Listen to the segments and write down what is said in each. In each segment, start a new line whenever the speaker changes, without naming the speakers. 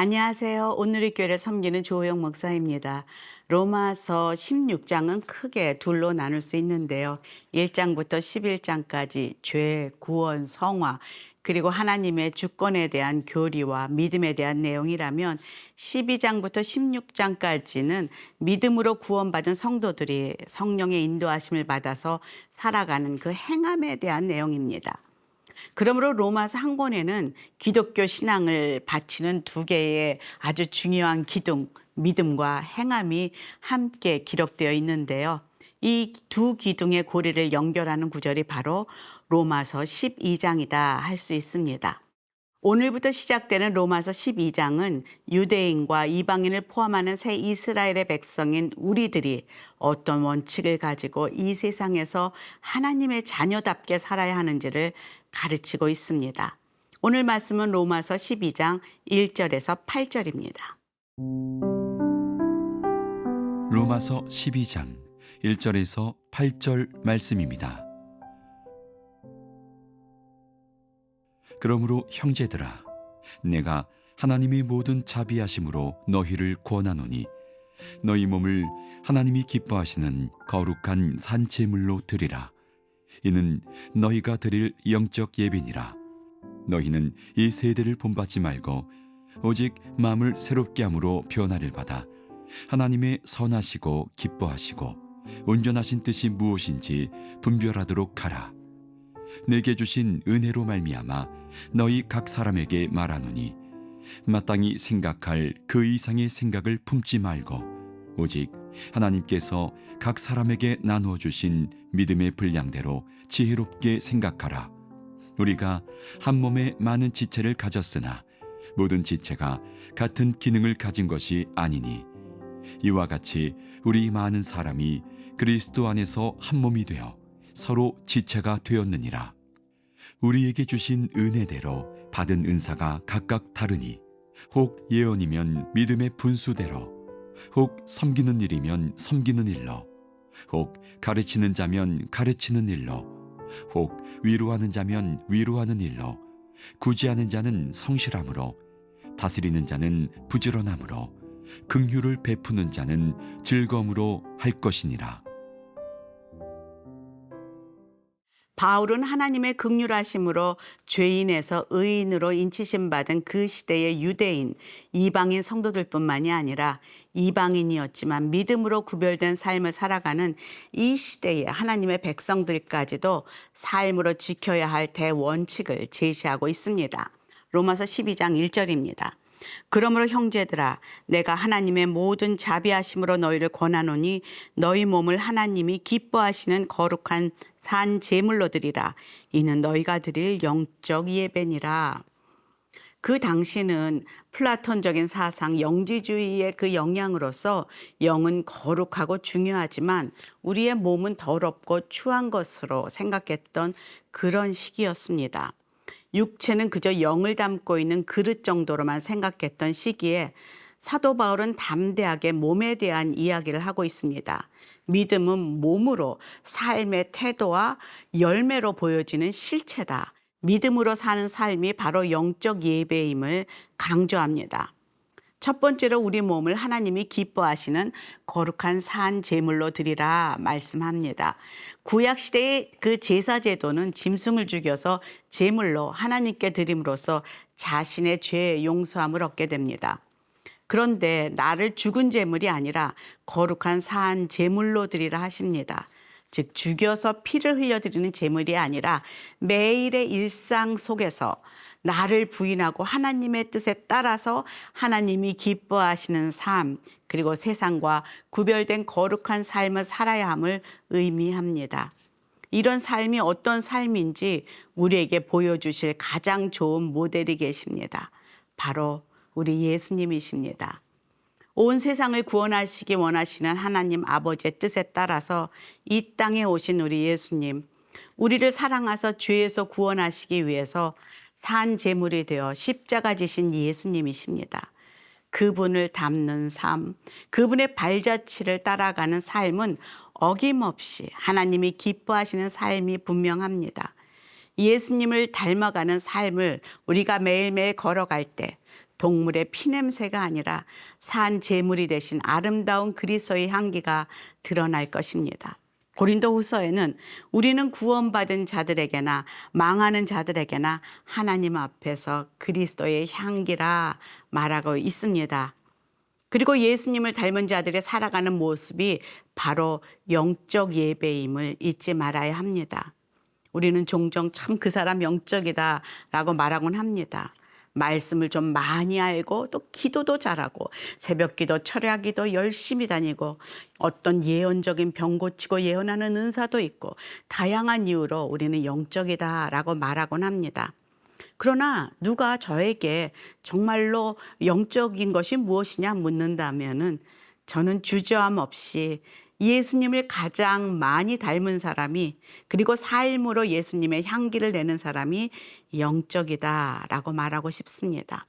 안녕하세요. 오늘의 교회를 섬기는 조호영 목사입니다. 로마서 16장은 크게 둘로 나눌 수 있는데요. 1장부터 11장까지 죄, 구원, 성화, 그리고 하나님의 주권에 대한 교리와 믿음에 대한 내용이라면 12장부터 16장까지는 믿음으로 구원받은 성도들이 성령의 인도하심을 받아서 살아가는 그 행함에 대한 내용입니다. 그러므로 로마서 한 권에는 기독교 신앙을 바치는 두 개의 아주 중요한 기둥, 믿음과 행함이 함께 기록되어 있는데요. 이 두 기둥의 고리를 연결하는 구절이 바로 로마서 12장이다 할 수 있습니다. 오늘부터 시작되는 로마서 12장은 유대인과 이방인을 포함하는 새 이스라엘의 백성인 우리들이 어떤 원칙을 가지고 이 세상에서 하나님의 자녀답게 살아야 하는지를 가르치고 있습니다. 오늘 말씀은 로마서 12장 1절에서 8절입니다.
로마서 12장 1절에서 8절 말씀입니다. 그러므로 형제들아 내가 하나님의 모든 자비하심으로 너희를 권하노니 너희 몸을 하나님이 기뻐하시는 거룩한 산제물로 드리라 이는 너희가 드릴 영적 예배니라 너희는 이 세대를 본받지 말고 오직 마음을 새롭게 함으로 변화를 받아 하나님의 선하시고 기뻐하시고 온전하신 뜻이 무엇인지 분별하도록 하라. 내게 주신 은혜로 말미암아 너희 각 사람에게 말하노니 마땅히 생각할 그 이상의 생각을 품지 말고 오직 하나님께서 각 사람에게 나누어 주신 믿음의 분량대로 지혜롭게 생각하라. 우리가 한 몸에 많은 지체를 가졌으나 모든 지체가 같은 기능을 가진 것이 아니니 이와 같이 우리 많은 사람이 그리스도 안에서 한 몸이 되어 서로 지체가 되었느니라. 우리에게 주신 은혜대로 받은 은사가 각각 다르니 혹 예언이면 믿음의 분수대로 혹 섬기는 일이면 섬기는 일로 혹 가르치는 자면 가르치는 일로 혹 위로하는 자면 위로하는 일로 구제하는 자는 성실함으로 다스리는 자는 부지런함으로 긍휼을 베푸는 자는 즐거움으로 할 것이니라.
바울은 하나님의 극률하심으로 죄인에서 의인으로 인치심 받은 그 시대의 유대인, 이방인 성도들뿐만이 아니라 이방인이었지만 믿음으로 구별된 삶을 살아가는 이 시대의 하나님의 백성들까지도 삶으로 지켜야 할 대원칙을 제시하고 있습니다. 로마서 12장 1절입니다. 그러므로 형제들아 내가 하나님의 모든 자비하심으로 너희를 권하노니 너희 몸을 하나님이 기뻐하시는 거룩한 산 제물로 드리라 이는 너희가 드릴 영적 예배니라 그 당시는 플라톤적인 사상 영지주의의 그 영향으로서 영은 거룩하고 중요하지만 우리의 몸은 더럽고 추한 것으로 생각했던 그런 시기였습니다. 육체는 그저 영을 담고 있는 그릇 정도로만 생각했던 시기에 사도 바울은 담대하게 몸에 대한 이야기를 하고 있습니다. 믿음은 몸으로 삶의 태도와 열매로 보여지는 실체다. 믿음으로 사는 삶이 바로 영적 예배임을 강조합니다. 첫 번째로 우리 몸을 하나님이 기뻐하시는 거룩한 산 제물로 드리라 말씀합니다. 구약 시대의 그 제사 제도는 짐승을 죽여서 제물로 하나님께 드림으로써 자신의 죄 용서함을 얻게 됩니다. 그런데 나를 죽은 제물이 아니라 거룩한 산 제물로 드리라 하십니다. 즉 죽여서 피를 흘려 드리는 제물이 아니라 매일의 일상 속에서 나를 부인하고 하나님의 뜻에 따라서 하나님이 기뻐하시는 삶, 그리고 세상과 구별된 거룩한 삶을 살아야 함을 의미합니다. 이런 삶이 어떤 삶인지 우리에게 보여주실 가장 좋은 모델이 계십니다. 바로 우리 예수님이십니다. 온 세상을 구원하시기 원하시는 하나님 아버지의 뜻에 따라서 이 땅에 오신 우리 예수님, 우리를 사랑하사 죄에서 구원하시기 위해서 산 제물이 되어 십자가 지신 예수님이십니다. 그분을 닮는 삶, 그분의 발자취를 따라가는 삶은 어김없이 하나님이 기뻐하시는 삶이 분명합니다. 예수님을 닮아가는 삶을 우리가 매일매일 걸어갈 때 동물의 피냄새가 아니라 산 제물이 대신 아름다운 그리스도의 향기가 드러날 것입니다. 고린도 후서에는 우리는 구원받은 자들에게나 망하는 자들에게나 하나님 앞에서 그리스도의 향기라 말하고 있습니다. 그리고 예수님을 닮은 자들이 살아가는 모습이 바로 영적 예배임을 잊지 말아야 합니다. 우리는 종종 참 그 사람 영적이다 라고 말하곤 합니다. 말씀을 좀 많이 알고 또 기도도 잘하고 새벽 기도, 철야 기도 열심히 다니고 어떤 예언적인 병 고치고 예언하는 은사도 있고 다양한 이유로 우리는 영적이다 라고 말하곤 합니다. 그러나 누가 저에게 정말로 영적인 것이 무엇이냐 묻는다면은 저는 주저함 없이 예수님을 가장 많이 닮은 사람이 그리고 삶으로 예수님의 향기를 내는 사람이 영적이다라고 말하고 싶습니다.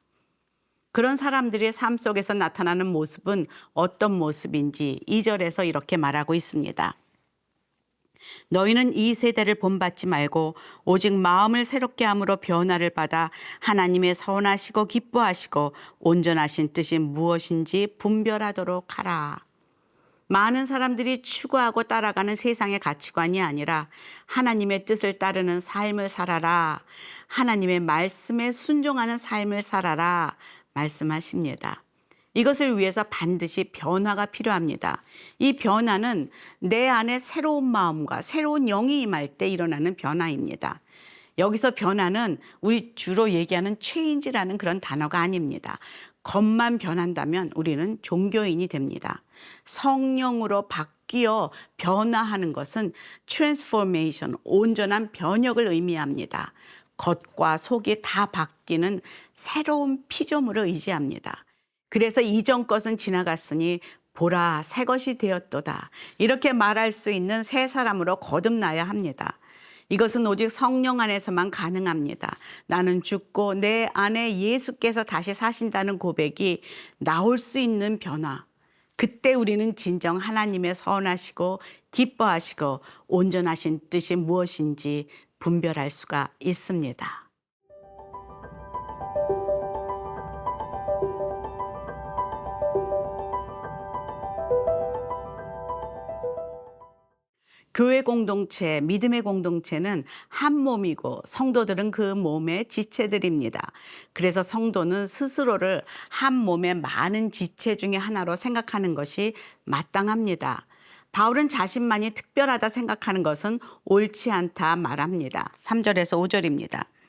그런 사람들의 삶 속에서 나타나는 모습은 어떤 모습인지 2절에서 이렇게 말하고 있습니다. 너희는 이 세대를 본받지 말고 오직 마음을 새롭게 함으로 변화를 받아 하나님의 선하시고 기뻐하시고 온전하신 뜻이 무엇인지 분별하도록 하라. 많은 사람들이 추구하고 따라가는 세상의 가치관이 아니라 하나님의 뜻을 따르는 삶을 살아라. 하나님의 말씀에 순종하는 삶을 살아라. 말씀하십니다. 이것을 위해서 반드시 변화가 필요합니다. 이 변화는 내 안에 새로운 마음과 새로운 영이 임할 때 일어나는 변화입니다. 여기서 변화는 우리 주로 얘기하는 체인지라는 그런 단어가 아닙니다. 겉만 변한다면 우리는 종교인이 됩니다. 성령으로 바뀌어 변화하는 것은 트랜스포메이션, 온전한 변혁을 의미합니다. 겉과 속이 다 바뀌는 새로운 피조물을 의지합니다. 그래서 이전 것은 지나갔으니 보라 새 것이 되었도다. 이렇게 말할 수 있는 새 사람으로 거듭나야 합니다. 이것은 오직 성령 안에서만 가능합니다. 나는 죽고 내 안에 예수께서 다시 사신다는 고백이 나올 수 있는 변화. 그때 우리는 진정 하나님의 선하시고 기뻐하시고 온전하신 뜻이 무엇인지 분별할 수가 있습니다. 교회 공동체, 믿음의 공동체는 한 몸이고 성도들은 그 몸의 지체들입니다. 그래서 성도는 스스로를 한 몸의 많은 지체 중에 하나로 생각하는 것이 마땅합니다. 바울은 자신만이 특별하다 생각하는 것은 옳지 않다 말합니다. 3절에서 5절입니다.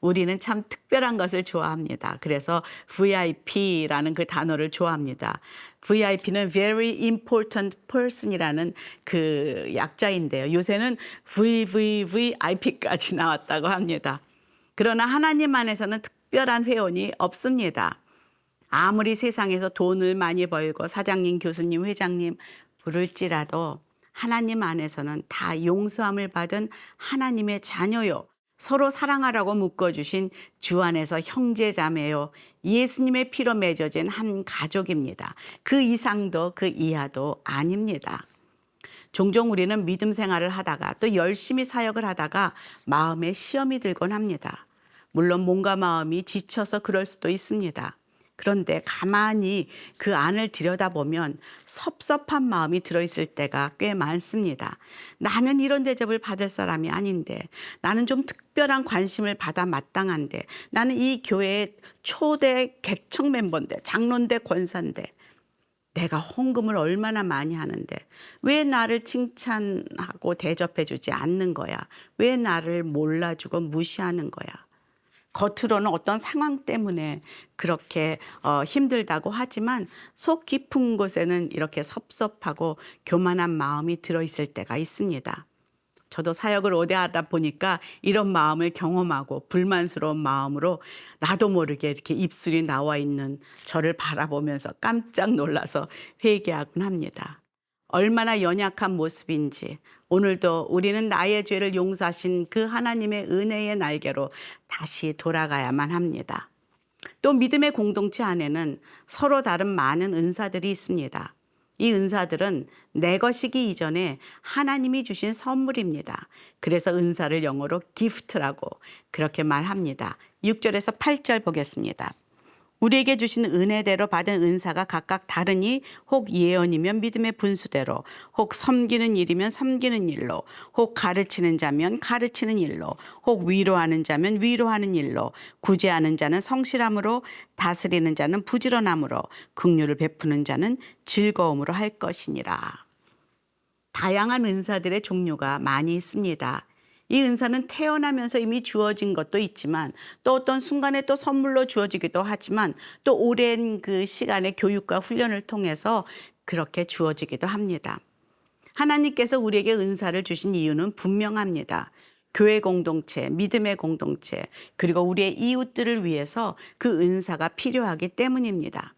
우리는 참 특별한 것을 좋아합니다. 그래서 VIP라는 그 단어를 좋아합니다. VIP는 Very Important Person이라는 그 약자인데요. 요새는 VVVIP까지 나왔다고 합니다. 그러나 하나님 안에서는 특별한 회원이 없습니다. 아무리 세상에서 돈을 많이 벌고 사장님, 교수님, 회장님 부를지라도 하나님 안에서는 다 용서함을 받은 하나님의 자녀요. 서로 사랑하라고 묶어주신 주 안에서 형제 자매요. 예수님의 피로 맺어진 한 가족입니다. 그 이상도 그 이하도 아닙니다. 종종 우리는 믿음 생활을 하다가 또 열심히 사역을 하다가 마음에 시험이 들곤 합니다. 물론 몸과 마음이 지쳐서 그럴 수도 있습니다. 그런데 가만히 그 안을 들여다보면 섭섭한 마음이 들어있을 때가 꽤 많습니다. 나는 이런 대접을 받을 사람이 아닌데, 나는 좀 특별한 관심을 받아 마땅한데, 나는 이 교회의 초대 개척 멤버인데, 장로인데, 권사인데, 내가 헌금을 얼마나 많이 하는데 왜 나를 칭찬하고 대접해 주지 않는 거야? 왜 나를 몰라주고 무시하는 거야? 겉으로는 어떤 상황 때문에 그렇게 어, 힘들다고 하지만 속 깊은 곳에는 이렇게 섭섭하고 교만한 마음이 들어있을 때가 있습니다. 저도 사역을 오래 하다 보니까 이런 마음을 경험하고 불만스러운 마음으로 나도 모르게 이렇게 입술이 나와 있는 저를 바라보면서 깜짝 놀라서 회개하곤 합니다. 얼마나 연약한 모습인지 오늘도 우리는 나의 죄를 용서하신 그 하나님의 은혜의 날개로 다시 돌아가야만 합니다. 또 믿음의 공동체 안에는 서로 다른 많은 은사들이 있습니다. 이 은사들은 내 것이기 이전에 하나님이 주신 선물입니다. 그래서 은사를 영어로 기프트라고 그렇게 말합니다. 6절에서 8절 보겠습니다. 우리에게 주신 은혜대로 받은 은사가 각각 다르니 혹 예언이면 믿음의 분수대로 혹 섬기는 일이면 섬기는 일로 혹 가르치는 자면 가르치는 일로 혹 위로하는 자면 위로하는 일로 구제하는 자는 성실함으로 다스리는 자는 부지런함으로 긍휼을 베푸는 자는 즐거움으로 할 것이니라. 다양한 은사들의 종류가 많이 있습니다. 이 은사는 태어나면서 이미 주어진 것도 있지만 또 어떤 순간에 또 선물로 주어지기도 하지만 또 오랜 그 시간의 교육과 훈련을 통해서 그렇게 주어지기도 합니다. 하나님께서 우리에게 은사를 주신 이유는 분명합니다. 교회 공동체, 믿음의 공동체, 그리고 우리의 이웃들을 위해서 그 은사가 필요하기 때문입니다.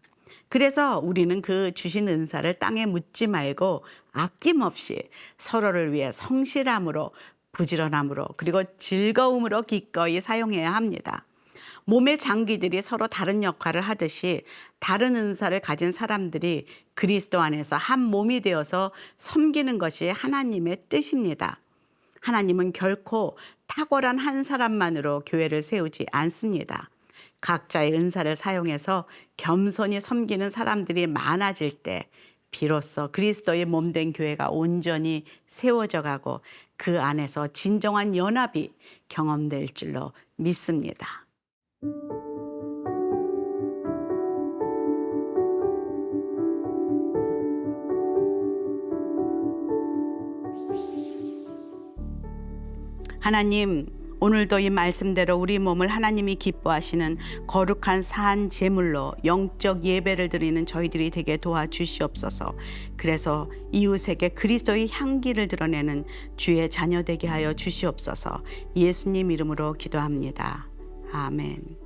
그래서 우리는 그 주신 은사를 땅에 묻지 말고 아낌없이 서로를 위해 성실함으로 부지런함으로 그리고 즐거움으로 기꺼이 사용해야 합니다. 몸의 장기들이 서로 다른 역할을 하듯이 다른 은사를 가진 사람들이 그리스도 안에서 한 몸이 되어서 섬기는 것이 하나님의 뜻입니다. 하나님은 결코 탁월한 한 사람만으로 교회를 세우지 않습니다. 각자의 은사를 사용해서 겸손히 섬기는 사람들이 많아질 때 비로소 그리스도의 몸된 교회가 온전히 세워져 가고 그 안에서 진정한 연합이 경험될 줄로 믿습니다. 하나님, 오늘도 이 말씀대로 우리 몸을 하나님이 기뻐하시는 거룩한 산 제물로 영적 예배를 드리는 저희들이 되게 도와주시옵소서. 그래서 이웃에게 그리스도의 향기를 드러내는 주의 자녀 되게 하여 주시옵소서. 예수님 이름으로 기도합니다. 아멘.